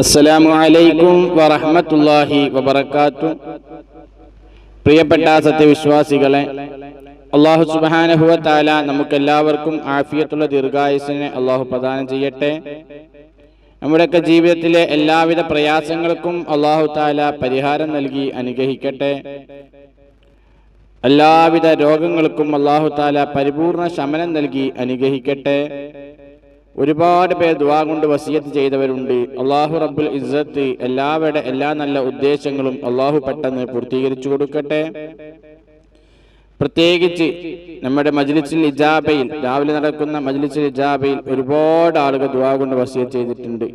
അസ്സലാമു അലൈക്കും വറഹ്മത്തുള്ളാഹി വബറകാത്തു. പ്രിയപ്പെട്ട സത്യവിശ്വാസികളെ അള്ളാഹു സുബ്ഹാനഹു താല നമുക്കെല്ലാവർക്കും ആഫിയത്തുള്ള ദീർഘായുസിനെ അള്ളാഹു പ്രദാനം ചെയ്യട്ടെ. നമ്മുടെയൊക്കെ ജീവിതത്തിലെ എല്ലാവിധ പ്രയാസങ്ങൾക്കും അള്ളാഹു താല പരിഹാരം നൽകി അനുഗ്രഹിക്കട്ടെ. എല്ലാവിധ രോഗങ്ങൾക്കും അള്ളാഹു താല പരിപൂർണ ശമനം നൽകി അനുഗ്രഹിക്കട്ടെ. ഒരുപാട് പേർ ദുവാ കൊണ്ട് വസിയത്ത് ചെയ്തവരുണ്ട്. അള്ളാഹു റബ്ബുൽ ഇസ്സത്ത് എല്ലാവരുടെ എല്ലാ നല്ല ഉദ്ദേശങ്ങളും അള്ളാഹു പെട്ടെന്ന് പൂർത്തീകരിച്ചു കൊടുക്കട്ടെ. പ്രത്യേകിച്ച് നമ്മുടെ മജ്ലിസിൽ ഇജാബയിൽ രാവിലെ നടക്കുന്ന മജ്ലിസിൽ ഇജാബയിൽ ഒരുപാട് ആളുകൾ ദുവാ കൊണ്ട് വസിയത്ത് ചെയ്തിട്ടുണ്ട്.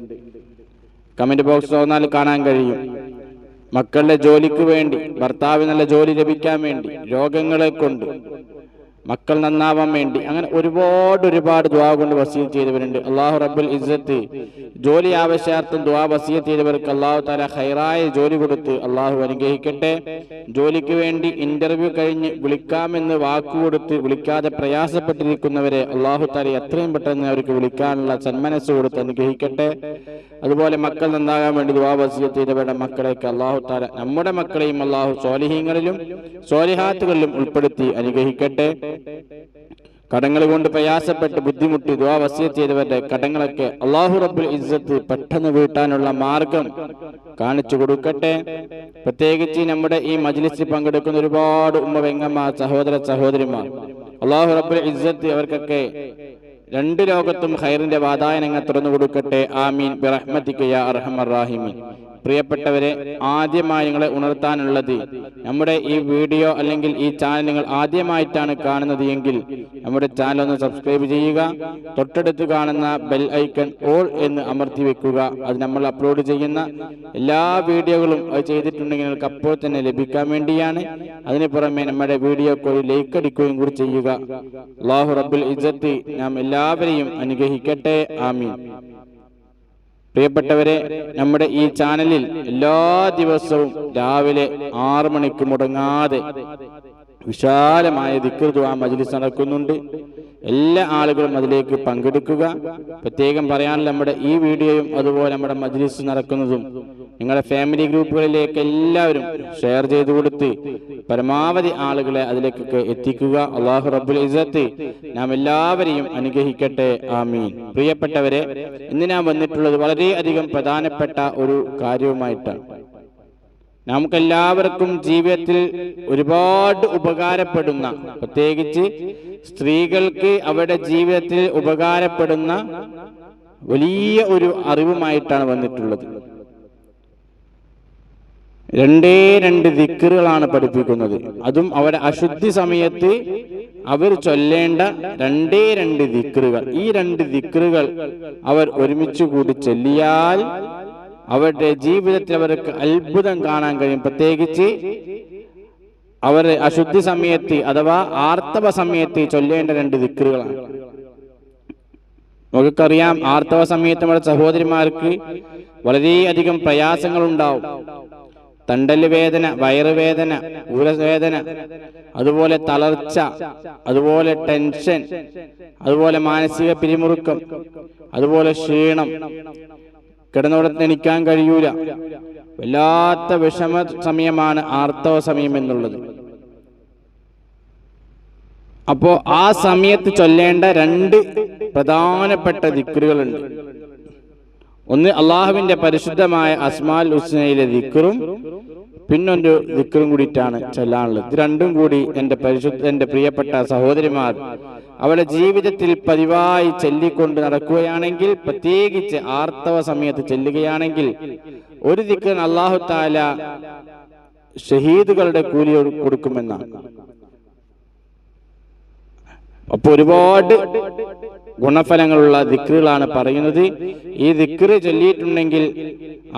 കമന്റ് ബോക്സ് തോന്നാൽ കാണാൻ കഴിയും. മക്കളുടെ ജോലിക്ക് വേണ്ടി ഭർത്താവിനുള്ള ജോലി ലഭിക്കാൻ വേണ്ടി രോഗങ്ങളെ കൊണ്ട് മക്കൾ നന്നാവാൻ വേണ്ടി. അങ്ങനെ ഒരുപാട് ഒരുപാട് ദുവാ കൊണ്ട് വസീൽ ചെയ്തവരുണ്ട്. അള്ളാഹു റബ്ബുൽ ഇസ്സത്ത് ജോലി ആവശ്യാർത്ഥം ദുവാ വസീൽ ചെയ്തവർക്ക് അള്ളാഹു താല ഹൈറായ ജോലി കൊടുത്ത് അള്ളാഹു അനുഗ്രഹിക്കട്ടെ. ജോലിക്ക് വേണ്ടി ഇന്റർവ്യൂ കഴിഞ്ഞ് വിളിക്കാമെന്ന് വാക്കുകൊടുത്ത് വിളിക്കാതെ പ്രയാസപ്പെട്ടിരിക്കുന്നവരെ അള്ളാഹു താല എത്രയും പെട്ടെന്ന് അവർക്ക് വിളിക്കാനുള്ള സന്മനസ് കൊടുത്ത് അനുഗ്രഹിക്കട്ടെ. അതുപോലെ മക്കൾ നന്നാകാൻ വേണ്ടി ദുവാ വസീൽ ചെയ്തവരുടെ മക്കളെയൊക്കെ അള്ളാഹു താല നമ്മുടെ മക്കളെയും അള്ളാഹു സ്വാലിഹീങ്ങളിലും സ്വാലിഹാത്തുകളിലും ഉൾപ്പെടുത്തി അനുഗ്രഹിക്കട്ടെ. കടങ്ങൾ കൊണ്ട് പ്രയാസപ്പെട്ട് ബുദ്ധിമുട്ടി ദുവാ വസിയ ചെയ്തവരുടെ കടങ്ങളൊക്കെ അള്ളാഹു റബ്ബുൽ ഇസ്സത്ത് പെട്ടെന്ന് വീട്ടാനുള്ള മാർഗം കാണിച്ചു കൊടുക്കട്ടെ. പ്രത്യേകിച്ച് നമ്മുടെ ഈ മജ്ലിസിൽ പങ്കെടുക്കുന്ന ഒരുപാട് ഉമ്മ വെങ്ങമ്മ സഹോദര സഹോദരിമാർ അള്ളാഹു റബ്ബുൽ ഇസ്സത്ത് അവർക്കൊക്കെ രണ്ട് ലോകത്തും ഖൈറിന്റെ വാതായനങ്ങൾ തുറന്നു കൊടുക്കട്ടെ ആമീൻ. ബിറഹ്മത്തിക്ക് യാ അർഹമർ റാഹിമീൻ. പ്രിയപ്പെട്ടവരെ ആദ്യമായി നിങ്ങളെ ഉണർത്താനുള്ളത് നമ്മുടെ ഈ വീഡിയോ അല്ലെങ്കിൽ ഈ ചാനൽ നിങ്ങൾ ആദ്യമായിട്ടാണ് കാണുന്നത് എങ്കിൽ നമ്മുടെ ചാനൽ ഒന്ന് സബ്സ്ക്രൈബ് ചെയ്യുക തൊട്ടടുത്ത് കാണുന്ന ബെൽ ഐക്കൺ ഓൾ എന്ന് അമർത്തി വെക്കുക. അത് നമ്മൾ അപ്ലോഡ് ചെയ്യുന്ന എല്ലാ വീഡിയോകളും അത് ചെയ്തിട്ടുണ്ടെങ്കിൽ നിങ്ങൾക്ക് അപ്പോൾ തന്നെ ലഭിക്കാൻ വേണ്ടിയാണ്. അതിന് പുറമെ നമ്മുടെ വീഡിയോക്ക് ഒരു ലൈക്ക് അടിക്കുകയും കൂടി ചെയ്യുക. അള്ളാഹു റബ്ബുൽ ഇജത്ത് നാം എല്ലാവരെയും അനുഗ്രഹിക്കട്ടെ. ആമീൻ. പ്രിയപ്പെട്ടവരെ നമ്മുടെ ഈ ചാനലിൽ എല്ലാ ദിവസവും രാവിലെ ആറു മണിക്ക് മുടങ്ങാതെ വിശാലമായ ദിക്കൃതുവാ മജ്ലിസ് നടക്കുന്നുണ്ട്. എല്ലാ ആളുകളും അതിലേക്ക് പങ്കെടുക്കുക. പ്രത്യേകം പറയാനുള്ള നമ്മുടെ ഈ വീഡിയോയും അതുപോലെ നമ്മുടെ മജ്ലിസ് നടക്കുന്നതും നിങ്ങളുടെ ഫാമിലി ഗ്രൂപ്പുകളിലേക്ക് എല്ലാവരും ഷെയർ ചെയ്തു കൊടുത്ത് പരമാവധി ആളുകളെ അതിലേക്കൊക്കെ എത്തിക്കുക. അള്ളാഹു റബ്ബുൽ ഇസത്ത് നാം എല്ലാവരെയും അനുഗ്രഹിക്കട്ടെ. ആമീൻ. പ്രിയപ്പെട്ടവരെ ഇന്ന് ഞാൻ വന്നിട്ടുള്ളത് വളരെയധികം പ്രധാനപ്പെട്ട ഒരു കാര്യവുമായിട്ടാണ്. നമുക്കെല്ലാവർക്കും ജീവിതത്തിൽ ഒരുപാട് ഉപകാരപ്പെടുന്ന പ്രത്യേകിച്ച് സ്ത്രീകൾക്ക് അവരുടെ ജീവിതത്തിൽ ഉപകാരപ്പെടുന്ന വലിയ ഒരു അറിവുമായിട്ടാണ് വന്നിട്ടുള്ളത്. രണ്ടേ രണ്ട് ദിക്കറുകളാണ് പഠിപ്പിക്കുന്നത്. അതും അവരുടെ അശുദ്ധി സമയത്ത് അവർ ചൊല്ലേണ്ട രണ്ടേ രണ്ട് ദിക്കറുകൾ ഈ രണ്ട് ദിക്കറുകൾ അവർ ഒരുമിച്ച് കൂടി ചൊല്ലിയാൽ അവരുടെ ജീവിതത്തിൽ അവർക്ക് അത്ഭുതം കാണാൻ കഴിയും. പ്രത്യേകിച്ച് അവർ അശുദ്ധി സമയത്ത് അഥവാ ആർത്തവ സമയത്ത് ചൊല്ലേണ്ട രണ്ട് ദിക്കറുകളാണ് നമുക്കറിയാം ആർത്തവ സമയത്ത് നമ്മുടെ സഹോദരിമാർക്ക് വളരെയധികം പ്രയാസങ്ങൾ ഉണ്ടാവും തണ്ടൽ വേദന വയറുവേദന ഊരവേദന അതുപോലെ തളർച്ച അതുപോലെ ടെൻഷൻ അതുപോലെ മാനസിക പിരിമുറുക്കം അതുപോലെ ക്ഷീണം. കിടന്നോടത്ത് എണിക്കാൻ കഴിയൂല. വല്ലാത്ത വിഷമ സമയമാണ് ആർത്തവ സമയം എന്നുള്ളത്. അപ്പോ ആ സമയത്ത് ചൊല്ലേണ്ട രണ്ട് പ്രധാനപ്പെട്ട ദിക്കറുകളുണ്ട് ഒന്ന് അള്ളാഹുവിന്റെ പരിശുദ്ധമായ അസ്മാൽ ഹുസ്നയിലെ ദിക്കറും പിന്നൊരു ദിക്കറും കൂടിയിട്ടാണ് ചെല്ലാനുള്ളത്. ഇത് രണ്ടും കൂടി എന്റെ പരിശുദ്ധ എന്റെ പ്രിയപ്പെട്ട സഹോദരിമാർ അവരുടെ ജീവിതത്തിൽ പതിവായി ചെല്ലിക്കൊണ്ട് നടക്കുകയാണെങ്കിൽ പ്രത്യേകിച്ച് ആർത്തവ സമയത്ത് ചെല്ലുകയാണെങ്കിൽ ഒരു ദിക്കൻ അള്ളാഹു താല ഷഹീദുകളുടെ കൂലി കൊടുക്കുമെന്നാണ്. അപ്പൊ ഒരുപാട് ഗുണഫലങ്ങളുള്ള ദിക്റുകളാണ് പറയുന്നത്. ഈ ദിക്റ് ചൊല്ലിയിട്ടുണ്ടെങ്കിൽ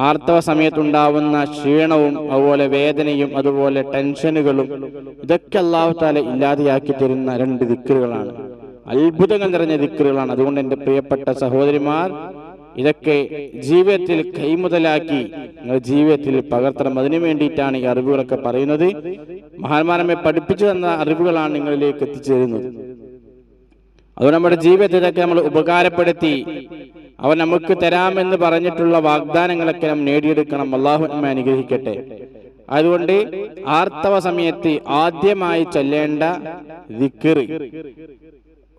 ആർത്തവ സമയത്തുണ്ടാവുന്ന ക്ഷീണവും അതുപോലെ വേദനയും അതുപോലെ ടെൻഷനുകളും ഇതൊക്കെ അള്ളാഹു താല ഇല്ലാതെയാക്കി തരുന്ന രണ്ട് ദിക്റുകളാണ്. അത്ഭുതങ്ങൾ നിറഞ്ഞ ദിക്റുകളാണ്. അതുകൊണ്ട് എന്റെ പ്രിയപ്പെട്ട സഹോദരിമാർ ഇതൊക്കെ ജീവിതത്തിൽ കൈമുതലാക്കി ജീവിതത്തിൽ പകർത്തണം. അതിനു വേണ്ടിയിട്ടാണ് ഈ അറിവുകളൊക്കെ പറയുന്നത്. മഹാന്മാരമ്മെ പഠിപ്പിച്ചു തന്ന അറിവുകളാണ് നിങ്ങളിലേക്ക് എത്തിച്ചേരുന്നത്. അതുകൊണ്ട് നമ്മുടെ ജീവിതത്തിലൊക്കെ നമ്മൾ ഉപകാരപ്പെടുത്തി അവൻ നമുക്ക് തരാമെന്ന് പറഞ്ഞിട്ടുള്ള വാഗ്ദാനങ്ങളൊക്കെ നാം നേടിയെടുക്കണം. അള്ളാഹു നമ്മെ അനുഗ്രഹിക്കട്ടെ. അതുകൊണ്ട് ആർത്തവ സമയത്ത് ആദ്യമായി ചൊല്ലേണ്ട ദിക്കറി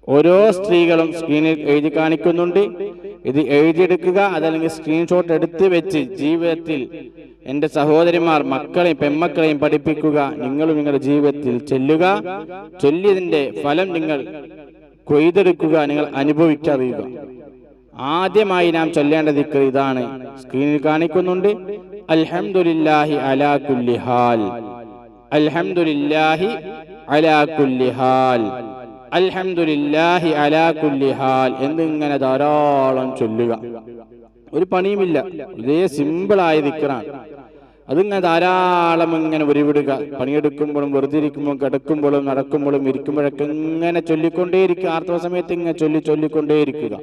ഓരോ സ്ത്രീകളും സ്ക്രീനിൽ എഴുതി കാണിക്കുന്നുണ്ട്. ഇത് എഴുതിയെടുക്കുക അതല്ലെങ്കിൽ സ്ക്രീൻഷോട്ട് എടുത്ത് വെച്ച് ജീവിതത്തിൽ എന്റെ സഹോദരിമാർ മക്കളെയും പെമ്മക്കളെയും പഠിപ്പിക്കുക. നിങ്ങളും നിങ്ങളുടെ ജീവിതത്തിൽ ചെല്ലുക. ചൊല്ലിയതിന്റെ ഫലം നിങ്ങൾ കൊയ്തെടുക്കുക നിങ്ങൾ അനുഭവിച്ചറിയുക ആദ്യമായി നാം ചൊല്ലേണ്ട ദിക്കർ ഇതാണ്. സ്ക്രീനിൽ കാണിക്കുന്നുണ്ട്. അൽഹംദുലില്ലാഹി അലാ കുല്ലി ഹാൽ. അൽഹംദുലില്ലാഹി അലാ കുല്ലി ഹാൽ. അൽഹംദുലില്ലാഹി അലാ കുല്ലി ഹാൽ എന്നിങ്ങനെ ധാരാളം ചൊല്ലുക. ഒരു പണിയുമില്ല. ഇതേ സിമ്പിളായ ദിക്കറാണ് അതിങ്ങനെ ധാരാളം ഇങ്ങനെ ഉരുവിടുക. പണിയെടുക്കുമ്പോഴും വെറുതെ ഇരിക്കുമ്പോഴും കിടക്കുമ്പോഴും നടക്കുമ്പോഴും ഇരിക്കുമ്പോഴൊക്കെ ഇങ്ങനെ ചൊല്ലിക്കൊണ്ടേയിരിക്കുക. ആർത്തവ സമയത്ത് ഇങ്ങനെ ചൊല്ലി ചൊല്ലിക്കൊണ്ടേയിരിക്കുക.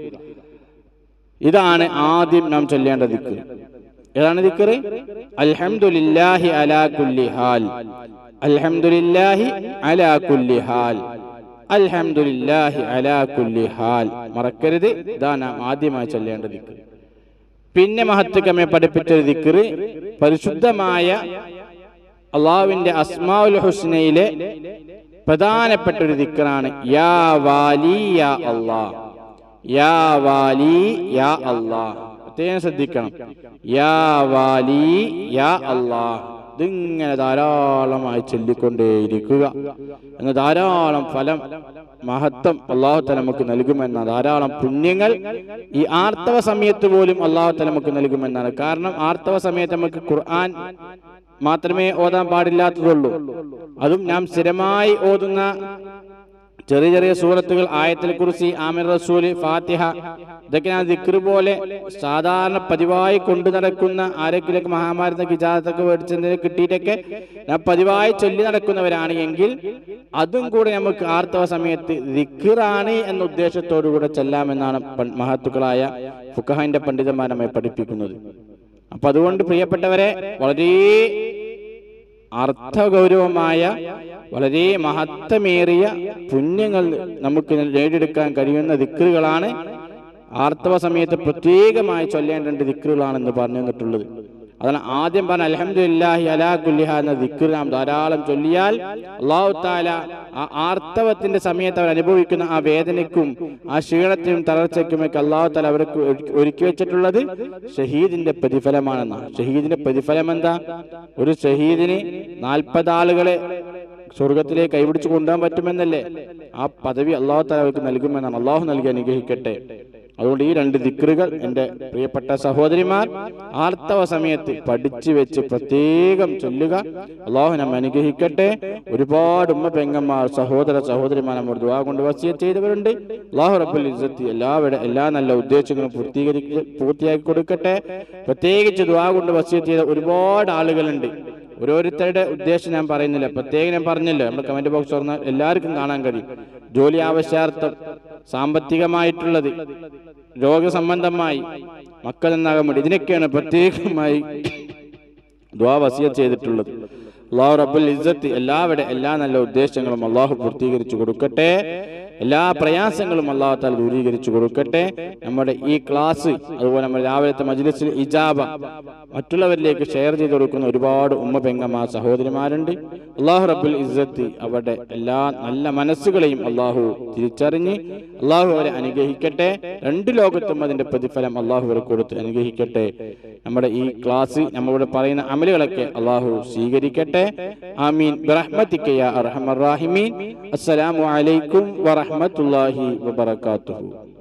ഇതാണ് ആദ്യം നാം ചൊല്ലേണ്ട ദിക്കർ ഏതാണ് ദിക്കർ അൽഹംദുലില്ലാഹി അലാ കുല്ലി ഹാൽ. അൽഹംദുലില്ലാഹി അലാ കുല്ലി ഹാൽ. അൽഹംദുലില്ലാഹി അലാ കുല്ലി ഹാൽ. മറക്കരുത്. ഇതാണ് ആദ്യമായി ചൊല്ലേണ്ട ദിക്കർ പിന്നെ മഹത്വക്കമ്മെ പഠിപ്പിച്ച ഒരു ദിക്കറ് പരിശുദ്ധമായ അള്ളാവിന്റെ അസ്മാഉൽ ഹുസ്നയിലെ പ്രധാനപ്പെട്ട ഒരു ദിക്കറാണ് യാ വാലി യാ അള്ളാ യാ വാലി യാ അള്ളാ പ്രത്യേകം ശ്രദ്ധിക്കണം. യാ വാലി യാ അള്ളാ ഇതിങ്ങനെ ധാരാളമായി ചൊല്ലിക്കൊണ്ടേയിരിക്കുക. എന്ന് ധാരാളം ഫലം മഹത്വം അള്ളാഹുത്ത നമുക്ക് നൽകുമെന്ന ധാരാളം പുണ്യങ്ങൾ ഈ ആർത്തവ സമയത്ത് പോലും അള്ളാഹുത്ത നമുക്ക് നൽകുമെന്നാണ്. കാരണം ആർത്തവ സമയത്ത് നമുക്ക് ഖുർആൻ മാത്രമേ ഓതാൻ പാടില്ലാത്തതുള്ളൂ. അതും നാം സ്ഥിരമായി ഓതുന്ന ചെറിയ ചെറിയ സൂറത്തുകൾ ആയത്തിൽ കുറിച്ച് ആമിർ റസൂൽ ഫാത്തിഹ ഇതൊക്കെ ഞാൻ ദിക്ർ പോലെ സാധാരണ പതിവായി കൊണ്ടു നടക്കുന്ന ആരെങ്കിലൊക്കെ മഹാമാരത്തെ വിചാരത്തൊക്കെ മേടിച്ചതിന് കിട്ടിയിട്ടൊക്കെ ഞാൻ പതിവായി ചൊല്ലി നടക്കുന്നവരാണ് എങ്കിൽ അതും കൂടെ നമുക്ക് ആർത്തവ സമയത്ത് ദിക്റാണ് എന്ന ഉദ്ദേശത്തോടു കൂടെ ചെല്ലാമെന്നാണ് മഹത്തുക്കളായ ഫുഖഹാന്റെ പണ്ഡിതന്മാർ നമ്മെ പഠിപ്പിക്കുന്നത്. അപ്പൊ അതുകൊണ്ട് പ്രിയപ്പെട്ടവരെ വളരെ അർത്ഥഗൗരവമായ വളരെ മഹത്വമേറിയ പുണ്യങ്ങൾ നമുക്ക് നേടിയെടുക്കാൻ കഴിയുന്ന ദിക്കറുകളാണ് ആർത്തവ സമയത്ത് പ്രത്യേകമായി ചൊല്ലേണ്ട ദിക്കറുകളാണെന്ന് പറഞ്ഞു തന്നിട്ടുള്ളത് അതാണ് ആദ്യം പറഞ്ഞ അലഹമുല്ലാഹി അലാ കുല്ലിഹ എന്ന ദിക്ർ നാം ധാരാളം ചൊല്ലിയാൽ അള്ളാഹു താല ആ ആർത്തവത്തിന്റെ സമയത്ത് അവർ അനുഭവിക്കുന്ന ആ വേദനയ്ക്കും ആ ക്ഷീണത്തിനും തളർച്ചയ്ക്കുമൊക്കെ അള്ളാഹു താല അവർക്ക് ഒരുക്കി- വെച്ചിട്ടുള്ളത് ഷഹീദിന്റെ പ്രതിഫലമാണെന്നാണ് ഷഹീദിന്റെ പ്രതിഫലം എന്താ ഒരു ഷഹീദിന് നാൽപ്പത് ആളുകളെ സ്വർഗത്തിലേക്ക് കൈപിടിച്ച് കൊണ്ടുപോകാൻ പറ്റുമെന്നല്ലേ? ആ പദവി അള്ളാഹു താല അവർക്ക് നൽകുമെന്നാണ്. അള്ളാഹു നൽകി അനുഗ്രഹിക്കട്ടെ. അതുകൊണ്ട് ഈ രണ്ട് ദിക്റുകൾ എന്റെ പ്രിയപ്പെട്ട സഹോദരിമാർ ആർത്തവ സമയത്ത് പഠിച്ചു വെച്ച് പ്രത്യേകം ചൊല്ലുക. അള്ളാഹു നമ്മെ അനുഗ്രഹിക്കട്ടെ. ഒരുപാട് ഉമ്മ പെങ്ങന്മാർ സഹോദര സഹോദരിമാർ നമ്മൾ ദുവാ കൊണ്ട് വസിയ ചെയ്തവരുണ്ട്. അള്ളാഹു റബ്ബുൽ ഇസ്സത്തി എല്ലാവരുടെ എല്ലാ നല്ല ഉദ്ദേശങ്ങളും പൂർത്തീകരിക്ക പൂർത്തിയാക്കി കൊടുക്കട്ടെ. പ്രത്യേകിച്ച് ദുവാ കൊണ്ട് വസിയ ചെയ്ത ഒരുപാട് ആളുകളുണ്ട്. ഓരോരുത്തരുടെ ഉദ്ദേശം ഞാൻ പറയുന്നില്ല. പ്രത്യേകം ഞാൻ പറഞ്ഞില്ല. നമ്മുടെ കമന്റ് ബോക്സ് തുറന്നാൽ എല്ലാവർക്കും കാണാൻ കഴിയും. ജോലി ആവശ്യാർത്ഥം സാമ്പത്തികമായിട്ടുള്ളത് രോഗസംബന്ധമായി മക്കൾ എന്നാകാൻ വേണ്ടി ഇതിനൊക്കെയാണ് പ്രത്യേകമായി ദ്വാ വസിയ ചെയ്തിട്ടുള്ളത്. അള്ളാഹു റബ്ബുൽ ഇസ്സത്ത് എല്ലാവരുടെ എല്ലാ നല്ല ഉദ്ദേശങ്ങളും അള്ളാഹു പൂർത്തീകരിച്ചു കൊടുക്കട്ടെ. എല്ലാ പ്രയാസങ്ങളും അള്ളാഹു താല ദൂരീകരിച്ചു കൊടുക്കട്ടെ. നമ്മുടെ ഈ ക്ലാസ് അതുപോലെ നമ്മുടെ രാവിലത്തെ മജ്ലിസിൽ ഇജാബ മറ്റുള്ളവരിലേക്ക് ഷെയർ ചെയ്ത് കൊടുക്കുന്ന ഒരുപാട് ഉമ്മ പെങ്ങമ്മ സഹോദരിമാരുണ്ട്. അള്ളാഹു റബ്ബുൽ ഇസ്സത്ത് അവരുടെ എല്ലാ നല്ല മനസ്സുകളെയും അള്ളാഹു തിരിച്ചറിഞ്ഞ് അള്ളാഹു അവരെ അനുഗ്രഹിക്കട്ടെ. രണ്ട് ലോകത്തും അതിന്റെ പ്രതിഫലം അള്ളാഹു അവരെ കൊടുത്ത് അനുഗ്രഹിക്കട്ടെ. നമ്മുടെ ഈ ക്ലാസ് നമ്മളിവിടെ പറയുന്ന അമലുകളൊക്കെ അള്ളാഹു സ്വീകരിക്കട്ടെ. ആമീൻ. അസ്സലാമു അലൈക്കും വറഹ്മത്തുള്ളാഹി വബറകാതുഹു.